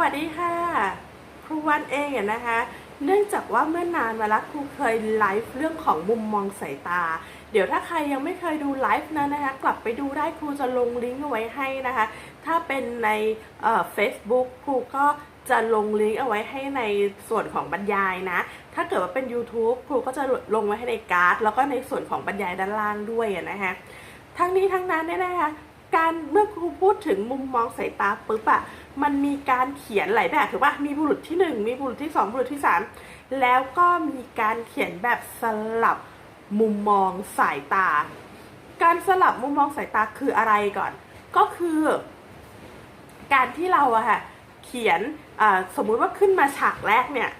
วัสดีค่ะ ครูวันเองนะคะ เนื่องจากว่าเมื่อนานมาแล้วครูเคยไลฟ์เรื่องของมุมมองสายตา เดี๋ยวถ้าใครยังไม่เคยดูไลฟ์นั้นนะคะ กลับไปดูได้ครูจะลงลิงก์เอาไว้ให้นะคะ ถ้าเป็นในเอ่อ Facebook ครูก็จะลงลิงก์เอาไว้ให้ในส่วนของบรรยายนะ ถ้าเกิดว่าเป็น YouTube ครูก็จะลงไว้ให้ในการ์ด แล้วก็ในส่วนของบรรยายด้านล่างด้วยนะคะทั้งนี้ทั้งนั้นเนี่ยนะคะการเมื่อครูพูดถึงมุมมองสายตาปุ๊บอะ มันมีการเขียนหลายแบบถูกปะมีบุรุษที่หนึ่งมีบุรุษที่สองบุรุษที่สามแล้วก็มีการเขียนแบบสลับมุมมองสายตา การสลับมุมมองสายตาคืออะไรก่อน ก็คือ การที่เราอะค่ะเขียนสมมุติว่าขึ้นมาฉากแรกเนี่ย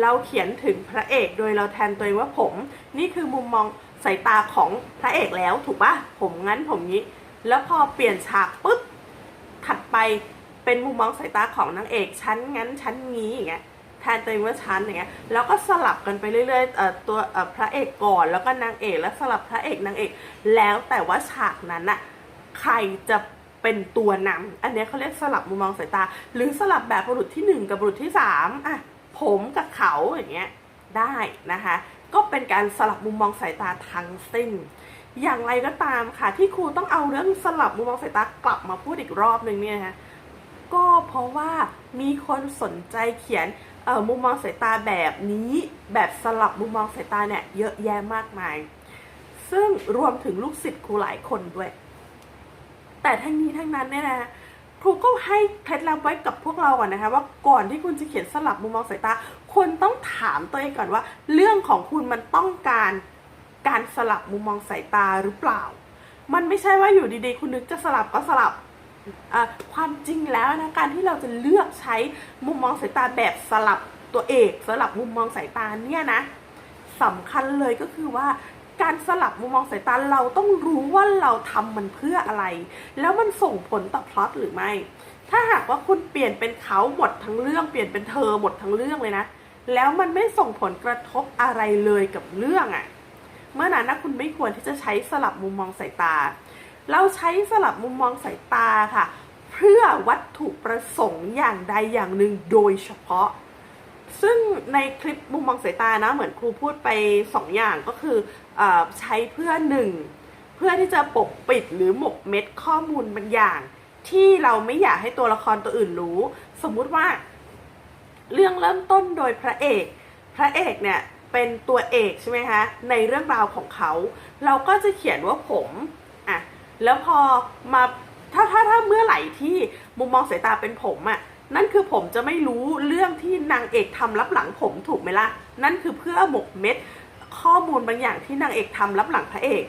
เราเขียนถึงพระเอกโดยเราแทนตัวเองว่าผม นี่คือมุมมองสายตาของพระเอกแล้วถูกปะผมงั้นผมงี้ แล้วพอเปลี่ยนฉากปุ๊บถัดไป เป็นมุมมองสายตาของนางเอกชั้นงั้นชั้นงี้อย่างเงี้ยแทนตัวเองว่าชั้นอย่างเงี้ยแล้วก็สลับกันไปเรื่อยๆเอ่อตัวเอ่อพระเอกก่อนแล้วก็นางเอกแล้วสลับพระเอกนางเอก แล้วแต่ว่าฉากนั้นอะใครจะเป็นตัวนำอันนี้เขาเรียกสลับมุมมองสายตา หรือสลับแบบบุรุษที่หนึ่งกับบุรุษที่สามอะผมกับเขาอย่างเงี้ยได้นะคะ ก็เป็นการสลับมุมมองสายตาทั้งสิ้น อย่างไรก็ตามค่ะที่ครูต้องเอาเรื่องสลับมุมมองสายตากลับมาพูดอีกรอบหนึ่งเนี่ยนะคะ ก็เพราะว่ามีคนสนใจเขียนมุมมองสายตาแบบนี้แบบสลับมุมมองสายตาเนี่ยเยอะแยะมากมาย ซึ่งรวมถึงลูกศิษย์ครูหลายคนด้วย แต่ทั้งนี้ทั้งนั้นเนี่ยนะครูก็ให้เคล็ดลับไว้กับพวกเราก่อนนะคะ ว่าก่อนที่คุณจะเขียนสลับมุมมองสายตาคุณต้องถามตัวเองก่อนว่า เรื่องของคุณมันต้องการการสลับมุมมองสายตาหรือเปล่า มันไม่ใช่ว่าอยู่ดีๆ คุณนึกจะสลับก็สลับ ความจริงแล้วนะการที่เราจะเลือกใช้มุมมองสายตาแบบสลับตัวเอกสลับมุมมองสายตาเนี่ยนะสำคัญเลยก็คือว่าการสลับมุมมองสายตาเราต้องรู้ว่าเราทำมันเพื่ออะไร แล้วมันส่งผลต่อพล็อตหรือไม่ ถ้าหากว่าคุณเปลี่ยนเป็นเขาหมดทั้งเรื่องเปลี่ยนเป็นเธอหมดทั้งเรื่องเลยนะ แล้วมันไม่ส่งผลกระทบอะไรเลยกับเรื่องอะ่ะ เมื่อนั้นนะคุณไม่ควรที่จะใช้สลับมุมมองสายตา เราใช้สลับมุมมองสายตาค่ะ เพื่อวัตถุประสงค์อย่างใดอย่างหนึ่งโดยเฉพาะ ซึ่งในคลิปมุมมองสายตานะเหมือนครูพูดไปสองอย่างก็คืออใช้เพื่อหนึ่งเพื่อที่จะปกปิดหรือหมกเม็ดข้อมูลบางอย่าง ที่เราไม่อยากให้ตัวละครตัวอื่นรู้ สมมุติว่า เรื่องเริ่มต้นโดยพระเอก พระเอกเนี่ยเป็นตัวเอกใช่ไหมคะในเรื่องราวของเขา เราก็จะเขียนว่าผม แล้วพอมาถ้าถ้าถ้าเมื่อไหร่ที่มุมมองสายตาเป็นผมอะนั่นคือผมจะไม่รู้เรื่องที่นางเอกทำรับหลังผมถูกไหมล่ะ นั่นคือเพื่อหมกเม็ดข้อมูลบางอย่างที่นางเอกทำรับหลังพระเอก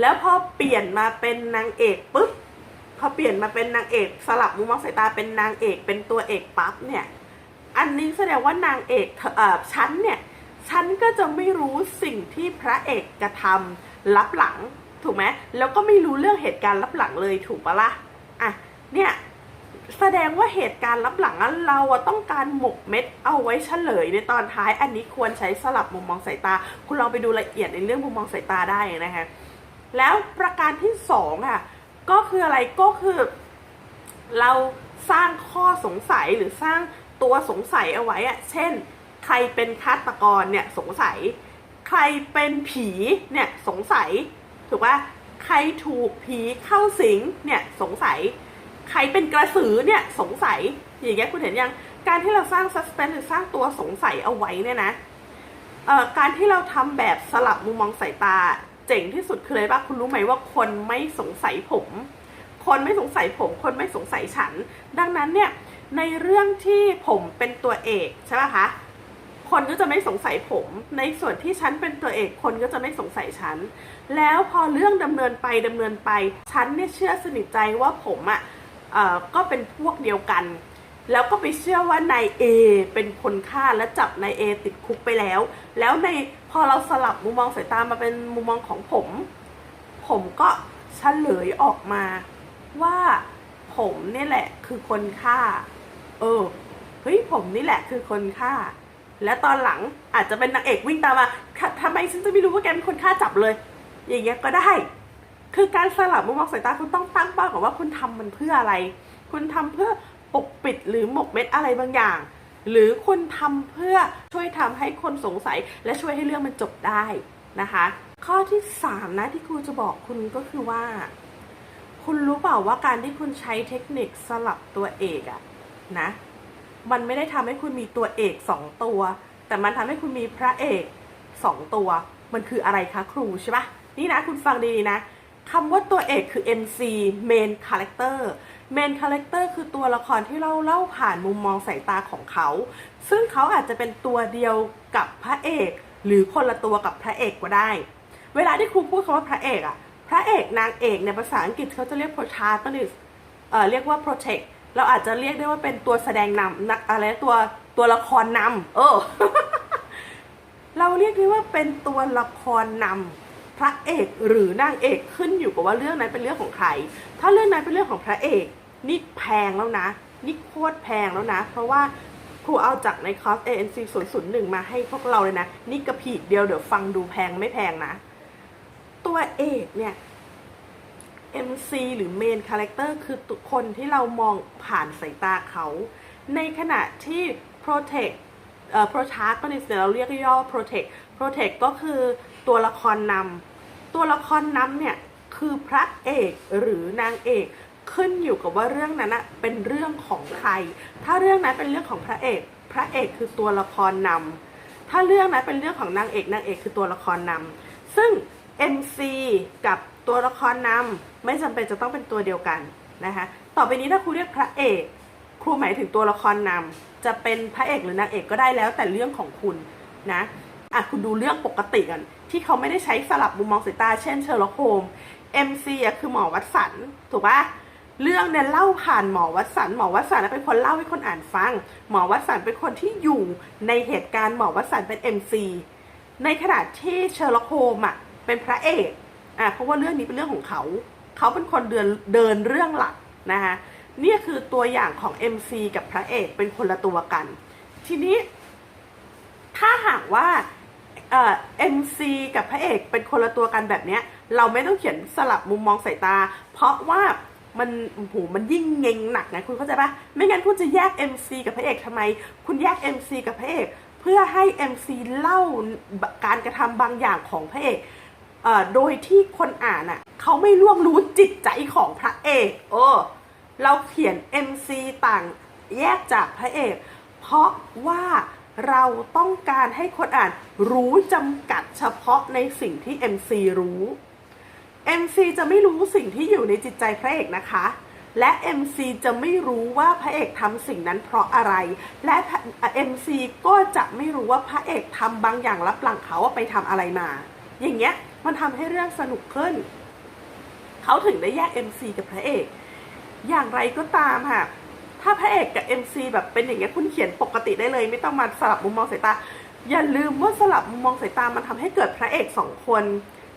แล้วพอเปลี่ยนมาเป็นนางเอกปุ๊บพอเปลี่ยนมาเป็นนางเอกสลับมุมมองสายตาเป็นนางเอกเป็นตัวเอกปั๊บเนี่ย อันนี้แสดงว่านางเอกเอเอ่อฉันเนี่ยฉันก็จะไม่รู้สิ่งที่พระเอกกระทำรับหลัง ถูกไหมแล้วก็ไม่รู้เรื่องเหตุการณ์รับหลังเลยถูกปะละ่ะอะเนี่ยแสดงว่าเหตุการณ์รับหลังนั้นเราอะต้องการหมกเม็ดเอาไว้เฉลยในตอนท้าย อันนี้ควรใช้สลับมุมมองสายตา คุณลองไปดูละเอียดในเรื่องมุมมองสายตาได้นะคะแล้วประการที่สองอะก็คืออะไรก็คือ เราสร้างข้อสงสัยหรือสร้างตัวสงสัยเอาไว้อะเช่น ใครเป็นฆาตกรเนี่ยสงสัย ใครเป็นผีเนี่ยสงสัย ถูกปะใครถูกผีเข้าสิงเนี่ยสงสัย ใครเป็นกระสือเนี่ยสงสัย อย่างเงี้ยคุณเห็นยัง การที่เราสร้าง suspense หรือสร้างตัวสงสัยเอาไว้เนี่ยนะเอ่อการที่เราทำแบบสลับมุมมองสายตา เจ๋งที่สุดคืออะไรบ้างคุณรู้ไหมว่าคนไม่สงสัยผม คนไม่สงสัยผม คนไม่สงสัยฉัน ดังนั้นเนี่ยในเรื่องที่ผมเป็นตัวเอกใช่ไหมคะ คนก็จะไม่สงสัยผม ในส่วนที่ฉันเป็นตัวเอกคนก็จะไม่สงสัยฉัน แล้วพอเรื่องดำเนินไปดำเนินไป ฉันเนี่ยเชื่อสนิทใจว่าผมอะ่ะเอ่อก็เป็นพวกเดียวกัน แล้วก็ไปเชื่อว่านายเอเป็นคนฆ่าและจับนายเอติดคุกไปแล้ว แล้วในพอเราสลับมุมมองสายตามาเป็นมุมมองของผม ผมก็เฉลยออกมาว่าผมนี่แหละคือคนฆ่า เออ เฮ้ยผมนี่แหละคือคนฆ่า และตอนหลังอาจจะเป็นนางเอกวิ่งตามมาททำไมฉันจะไม่รู้ว่าแกเป็นคนฆ่าจับเลย อย่างเงี้ยก็ได้ คือการสลับมุมมองสายตาคุณต้องตั้งเป้าก่อนว่าคุณทำมันเพื่ออะไร คุณทำเพื่อปกปิดหรือหมกเม็ดอะไรบางอย่าง หรือคุณทำเพื่อช่วยทำให้คนสงสัย และช่วยให้เรื่องมันจบได้นะคะ ข้อที่สามนะที่ครูจะบอกคุณก็คือว่า คุณรู้เปล่าว่าการที่คุณใช้เทคนิคสลับตัวเอกอะนะ มันไม่ได้ทำให้คุณมีตัวเอกสองตัว แต่มันทำให้คุณมีพระเอกสองตัว มันคืออะไรคะครูใช่ปะนี่นะคุณฟังดีๆนะคำว่าตัวเอกคือ MC Main Character Main Character คือตัวละครที่เราเล่าผ่านมุมมองสายตาของเขา ซึ่งเขาอาจจะเป็นตัวเดียวกับพระเอก หรือคนละตัวกับพระเอกก็ได้ เวลาที่ครูพูดคำว่าพระเอกอะพระเอกนางเอกในภาษาอังกฤษเขาจะเรียก protagonist เอ่อเรียกว่า protect เราอาจจะเรียกได้ว่าเป็นตัวแสดงนำนักอะไรตัวตัวละครนำเออ เราเรียกได้ว่าเป็นตัวละครนำพระเอกหรือนางเอกขึ้นอยู่กับว่าเรื่องนั้นเป็นเรื่องของใคร ถ้าเรื่องนั้นเป็นเรื่องของพระเอกนี่แพงแล้วนะ นี่โคตรแพงแล้วนะ เพราะว่าครูเอาจากในคอร์ส ANC 001 มาให้พวกเราเลยนะ นี่กระผีเดียวเดี๋ยวฟังดูแพงไม่แพงนะ ตัวเอกเนี่ย MC หรือ Main Character คือตุคนที่เรามองผ่านสายตาเขา ในขณะที่ Protect เอ่อ Protagonist เนี่ยเราเรียกย่อ Protect Protect ก็คือตัวละครนำตัวละครนำเนี่ยคือพระเอกหรือนางเอกขึ้นอยู่กับว่าเรื่องนั้นนะเป็นเรื่องของใคร ถ้าเรื่องนั้นเป็นเรื่องของพระเอก พระเอกคือตัวละครนำถ้าเรื่องนั้นเป็นเรื่องของนางเอกนางเอกคือตัวละครนำซึ่ง MC กับตัวละครนำ ไม่จำเป็นจะต้องเป็นตัวเดียวกันนะคะต่อไปนี้ถ้าครูเรียกพระเอกครูหมายถึงตัวละครนำจะเป็นพระเอกหรือนางเอกก็ได้แล้วแต่เรื่องของคุณนะอะคุณดูเรื่องปกติกันที่เขาไม่ได้ใช้สลับมุมมองสายตา เช่นเชอร์ล็อกโฮม MC อะคือหมอวัตสันถูกปะเรื่องเนี่ยเล่าผ่านหมอวัตสันหมอวัตสันเป็นคนเล่าให้คนอ่านฟัง หมอวัตสันเป็นคนที่อยู่ในเหตุการณ์หมอวัตสันเป็น MC ในขณะที่เชอร์ล็อกโฮมอะเป็นพระเอกอะเพราะว่าเรื่องนี้เป็นเรื่องของเขา เขาเป็นคนเดินเดินเรื่องหลักนะคะนี่คือตัวอย่างของ MC กับพระเอกเป็นคนละตัวกัน ทีนี้ ถ้าหากว่าเอ่อ MC กับพระเอกเป็นคนละตัวกันแบบเนี้ย เราไม่ต้องเขียนสลับมุมมองสายตา เพราะว่ามันโอ้โหมันยิ่งเงงหนักนะคุณเข้าใจปะไม่งั้นคุณจะแยก MC กับพระเอกทำไม คุณแยก MC กับพระเอก เพื่อให้ MC เล่าการกระทำบางอย่างของพระเอก โดยที่คนอ่านอะเขาไม่ร่วมรู้จิตใจของพระเอก เออ เราเขียน MC ต่างแยกจากพระเอก เพราะว่าเราต้องการให้คนอ่านรู้จำกัดเฉพาะในสิ่งที่ MC รู้ MC จะไม่รู้สิ่งที่อยู่ในจิตใจพระเอกนะคะ และ MC จะไม่รู้ว่าพระเอกทำสิ่งนั้นเพราะอะไร และ MC ก็จะไม่รู้ว่าพระเอกทำบางอย่างรับหลังเขาว่าไปทำอะไรมา อย่างเงี้ย มันทำให้เรื่องสนุกขึ้น เขาถึงได้แยก MC กับพระเอก อย่างไรก็ตามค่ะ ถ้าพระเอกกับ MC แบบเป็นอย่างเงี้ยคุณเขียนปกติได้เลย ไม่ต้องมาสลับมุมมองสายตา อย่าลืมว่าสลับมุมมองสายตามันทำให้เกิดพระเอกสองคน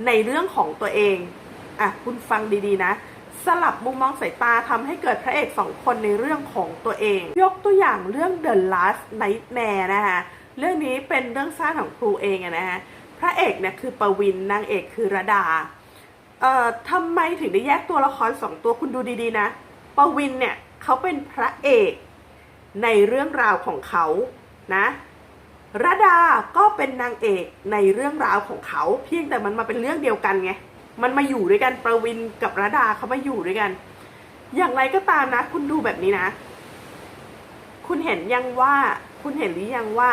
ในเรื่องของตัวเอง อะคุณฟังดีๆนะสลับมุมมองสายตาทำให้เกิดพระเอกสองคนในเรื่องของตัวเอง ยกตัวอย่างเรื่อง The Last Nightmare นะคะเรื่องนี้เป็นเรื่องสร้างของครูเองอะนะฮะ ระเอกเนี่ยคือประวินนางเอกคือระดา เอ่อทำไมถึงได้แยกตัวละครสองตัวคุณดูดีๆนะปวินเนี่ยเขาเป็นพระเอกในเรื่องราวของเขานะระดาก็เป็นนางเอกในเรื่องราวของเขา เพียงแต่มันมาเป็นเรื่องเดียวกันไงมันมาอยู่ด้วยกันประวินกับระดาเขามาอยู่ด้วยกัน อย่างไรก็ตามนะ คุณดูแบบนี้นะ คุณเห็นยังว่า คุณเห็นหรือยังว่า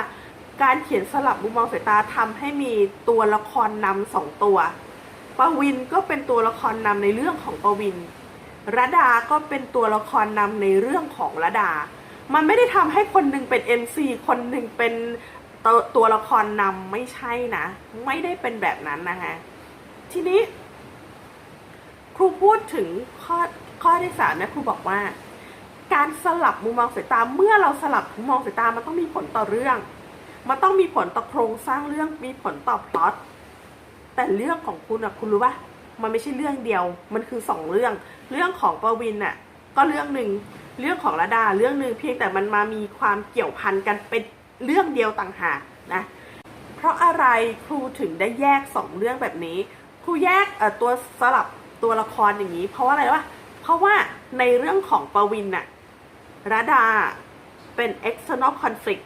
การเขียนสลับมุมมองสายตาทำให้มีตัวละครนำสองตัวปวินก็เป็นตัวละครนำในเรื่องของปวินระดาก็เป็นตัวละครนำในเรื่องของระดา มันไม่ได้ทำให้คนหนึ่งเป็น MC คนหนึ่งเป็นตัวตัวละครนำไม่ใช่นะ ไม่ได้เป็นแบบนั้นนะคะทีนี้ ครูพูดถึงข้อข้อที่สามนะครูบอกว่า การสลับมุมมองสายตาเมื่อเราสลับมุมมองสายตามันต้องมีผลต่อเรื่อง มันต้องมีผลต่อโครงสร้างเรื่องมีผลต่อพล็อตแต่เรื่องของคุณอะคุณรู้ปะมันไม่ใช่เรื่องเดียว มันคือสองเรื่อง เรื่องของปวินอะก็เรื่องหนึ่งเรื่องของระดาเรื่องหนึ่งเพียงแต่มันมามีความเกี่ยวพันกันเป็นเรื่องเดียวต่างหากนะเพราะอะไรครูถึงได้แยกสองเรื่องแบบนี้ ครูแยกเอ่อตัวสลับตัวละครอย่างนี้ เพราะว่าอะไรวะเพราะว่าในเรื่องของปวินน่ะระดาเป็น external conflict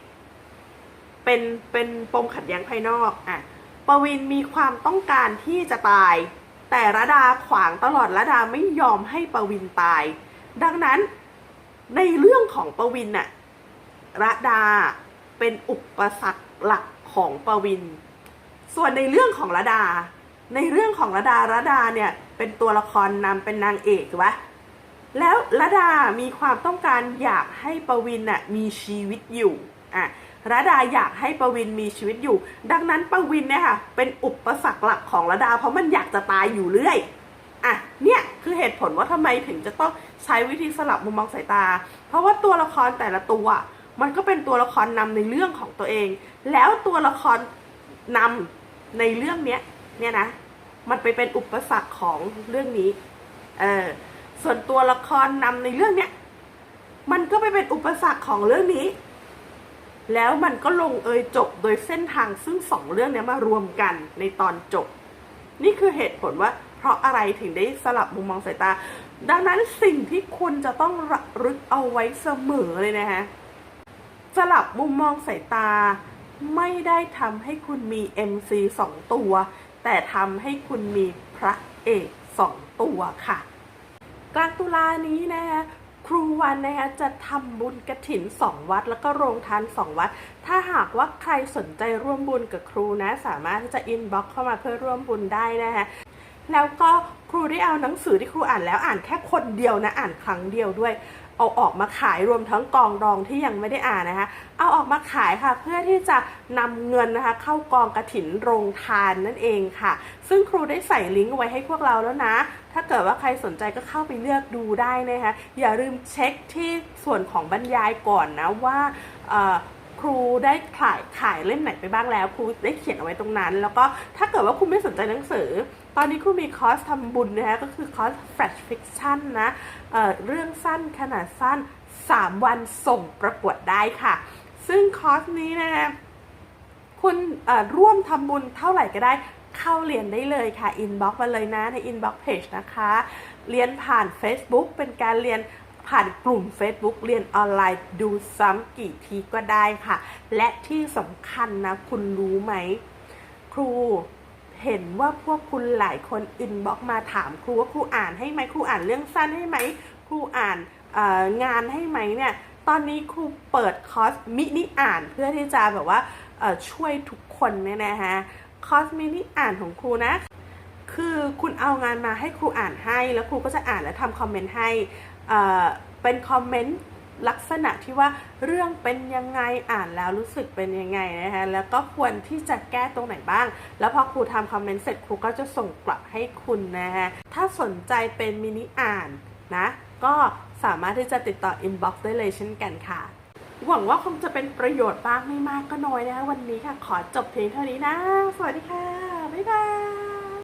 เป็นเป็นปมขัดแย้งภายนอกอะปวินมีความต้องการที่จะตาย แต่ระดาขวางตลอดระดาไม่ยอมให้ปวินตาย ดังนั้นในเรื่องของปวินน่ะระดาเป็นอุปสรรคหลักของปวิน ส่วนในเรื่องของระดา ในเรื่องของระดาระดาเนี่ยเป็นตัวละครนำเป็นนางเอกถูกปะแล้วระดามีความต้องการอยากให้ปวินน่ะมีชีวิตอยู่อะ ระดาอยากให้ปวินมีชีวิตอยู่ ดังนั้นปวินเนี่ยค่ะ เป็นอุปสรรคหลักของระดา เพราะมันอยากจะตายอยู่เรื่อยอะเนี่ยคือเหตุผลว่าทำไมถึงจะต้องใช้วิธีสลับมุมมองสายตา เพราะว่าตัวละครแต่ละตัว มันก็เป็นตัวละครนำในเรื่องของตัวเอง แล้วตัวละครนำในเรื่องเนี้ยเนี่ยนะ มันไปเป็นอุปสรรคของเรื่องนี้เออส่วนตัวละครนำในเรื่องเนี้ยมันก็ไปเป็นอุปสรรคของเรื่องนี้ แล้วมันก็ลงเอยจบโดยเส้นทางซึ่งสองเรื่องนี้มารวมกันในตอนจบ นี่คือเหตุผลว่า เพราะอะไรถึงได้สลับมุมมองสายตา ดังนั้นสิ่งที่คุณจะต้องระลึกเอาไว้เสมอเลยนะฮะสลับมุมมองสายตา ไม่ได้ทำให้คุณมี MC สองตัว แต่ทำให้คุณมีพระเอกสองตัวค่ะ กลางตุลานี้นะคะ ครูวันนะคะจะทำบุญกระถินสองวัด แล้วก็โรงทานสองวัด ถ้าหากว่าใครสนใจร่วมบุญกับครูนะ สามารถที่จะอินบ็อกเข้ามาเพื่อร่วมบุญได้นะคะแล้วก็ครูได้เอาหนังสือที่ครูอ่านแล้วอ่านแค่คนเดียวนะอ่านครั้งเดียวด้วย เอาออกมาขายรวมทั้งกองรองที่ยังไม่ได้อ่านนะคะ เอาออกมาขายค่ะ เพื่อที่จะนำเงินนะคะ เข้ากองกระถินโรงทานนั่นเองค่ะ ซึ่งครูได้ใส่ลิงก์ไว้ให้พวกเราแล้วนะ ถ้าเกิดว่าใครสนใจก็เข้าไปเลือกดูได้นะคะ อย่าลืมเช็คที่ส่วนของบรรยายก่อนนะว่าครูได้ขายขายเล่มไหนไปบ้างแล้วครูได้เขียนเอาไว้ตรงนั้น แล้วก็ถ้าเกิดว่าคุณไม่สนใจหนังสือ ตอนนี้ครูมีคอร์สทำบุญนะคะก็คือคอร์ส Flash Fiction นะเเรื่องสั้นขนาดสั้น 3 วันส่งประกวดได้ค่ะ ซึ่งคอร์สนี้นะคะคุณร่วมทำบุญเท่าไหร่ก็ได้ เข้าเรียนได้เลยค่ะอินบ็อกมาเลยนะในอินบ็อกเพจนะคะ เรียนผ่าน Facebook เป็นการเรียนผ่านกลุ่ม Facebook เรียนออนไลน์ดูซ้ำกี่ทีก็ได้ค่ะ และที่สำคัญนะ คุณรู้ไหม ครูเห็นว่าพวกคุณหลายคนอินบ็อกมาถามครูว่าครูอ่านให้ไหมครูอ่านเรื่องสั้นให้ไหมครูอ่านงานให้ไหมเนี่ย ตอนนี้ครูเปิดคอร์สมินิอ่านเพื่อที่จะแบบว่าช่วยทุกคนเนี่ยนะฮะ คอร์สมินิอ่านของครูนะ คือคุณเอางานมาให้ครูอ่านให้ แล้วครูก็จะอ่านและทำคอมเมนต์ให้เป็นคอมเมนต์ลักษณะที่ว่าเรื่องเป็นยังไงอ่านแล้วรู้สึกเป็นยังไงนะคะแล้วก็ควรที่จะแก้ตรงไหนบ้าง แล้วพอครูทำคอมเมนต์เสร็จครูก็จะส่งกลับให้คุณนะฮะถ้าสนใจเป็นมินิอ่านนะ ก็สามารถที่จะติดต่ออินบ็อกซ์ได้เลยเช่นกันค่ะ หวังว่าคงจะเป็นประโยชน์บ้างไม่มากก็น้อยนะคะวันนี้ค่ะ ขอจบเพียงเท่านี้นะ สวัสดีค่ะ บ๊ายบาย